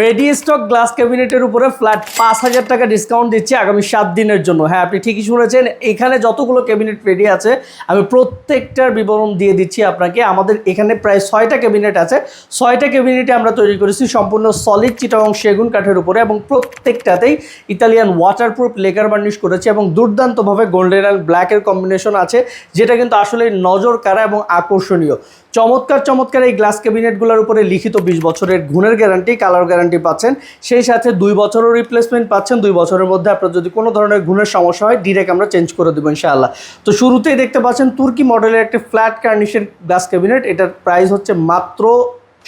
Ready stock glass ক্যাবিনেটের উপরে flat পাঁচ হাজার টাকা ডিসকাউন্ট দিচ্ছি আগামী সাত দিনের জন্য। হ্যাঁ আপনি ঠিকই শুনেছেন, এখানে যতগুলো ক্যাবিনেট রেডি আছে, আমি প্রত্যেকটার বিবরণ দিয়ে দিচ্ছি আপনাকে। আমাদের এখানে প্রায় ছয়টা ক্যাবিনেট আছে। ছয়টা ক্যাবিনেটে আমরা তৈরি করেছি সম্পূর্ণ সলিড চিটাং সেগুন কাঠের উপরে এবং প্রত্যেকটাতেই ইতালিয়ান ওয়াটারপ্রুফ লেকার বার্নিশ করেছে এবং দুর্দান্তভাবে গোল্ডেন অ্যান্ড ব্ল্যাকের কম্বিনেশন আছে, যেটা কিন্তু আসলে নজর কাড়া এবং আকর্ষণীয়। চমৎকার চমৎকার এই গ্লাস ক্যাবিনেটগুলোর উপরে লিখিত বিশ বছরের গুণের গ্যারান্টি কালার পাচ্ছেন। সেই সাথে দুই বছরও রিপ্লেসমেন্ট পাচ্ছেন। দুই বছরের মধ্যে আপনার যদি কোনো ধরনের গুণের সমস্যা হয় ডিরেক্ট আমরা চেঞ্জ করে দেবো ইনশাআল্লাহ। তো শুরুতেই দেখতে পাচ্ছেন, তুর্কি মডেলের একটি ফ্ল্যাট কার্নিশের গ্লাস ক্যাবিনেট এটার প্রাইস হচ্ছে মাত্র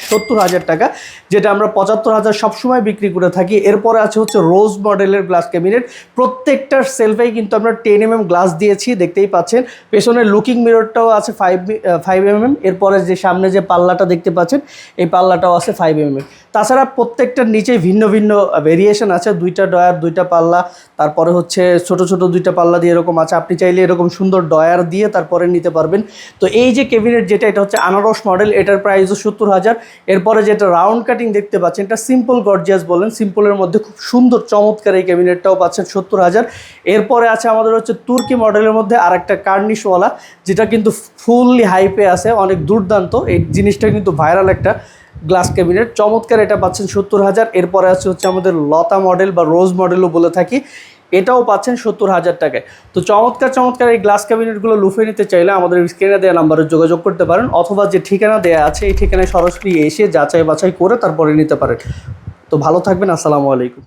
সত্তর হাজার টাকা, যেটা আমরা পঁচাত্তর হাজার সবসময় বিক্রি করে থাকি। এরপরে আছে হচ্ছে রোজ মডেলের গ্লাস ক্যাবিনেট প্রত্যেকটার সেলফেই কিন্তু আমরা টেন এম গ্লাস দিয়েছি, দেখতেই পাচ্ছেন। পেছনের লুকিং মিররটাও আছে ফাইভ ফাইভ এম এম এরপরে যে সামনে যে পাল্লাটা দেখতে পাচ্ছেন, এই পাল্লাটাও আছে ফাইভ এম এম তাছাড়া প্রত্যেকটার নিচে ভিন্ন ভিন্ন ভেরিয়েশন আছে। দুইটা ডয়ার দুইটা পাল্লা, তারপরে হচ্ছে ছোট ছোট দুইটা পাল্লা দিয়ে এরকম আছে। আপনি চাইলে এরকম সুন্দর ডয়ার দিয়ে তারপরে নিতে পারবেন। তো এই যে ক্যাবিনেট যেটা, এটা হচ্ছে আনারস মডেল এটার প্রাইসও সত্তর হাজার। এরপরে যেটা রাউন্ড কাটিং দেখতে পাচ্ছেন, এটা সিম্পল গর্জিয়াস বলেন সিম্পলের মধ্যে খুব সুন্দর, চমৎকার এই ক্যাবিনেটটাও পাচ্ছেন সত্তর হাজার। এরপরে আছে আমাদের হচ্ছে তুর্কি মডেলের মধ্যে আর একটা কার্নিশওয়ালা যেটা কিন্তু ফুললি হাইপে আছে, অনেক দুর্দান্ত। এই জিনিসটা কিন্তু ভাইরাল একটা গ্লাস ক্যাবিনেট চমৎকার এটা পাচ্ছেন সত্তর হাজার। এরপরে আছে হচ্ছে আমাদের লতা মডেল বা রোজ মডেলও বলে থাকি। এটাও পাচ্ছেন সত্তর হাজার টাকায়। তো চমৎকার চমৎকার এই গ্লাস ক্যাবিনেটগুলো লুফে নিতে চাইলে আমাদের স্ক্রিনে দেওয়া নাম্বারে যোগাযোগ করতে পারেন, অথবা যে ঠিকানা দেওয়া আছে এই ঠিকানায় সরাসরি এসে যাচাই বাছাই করে তারপরে নিতে পারেন। তো ভালো থাকবেন, আসসালামু আলাইকুম।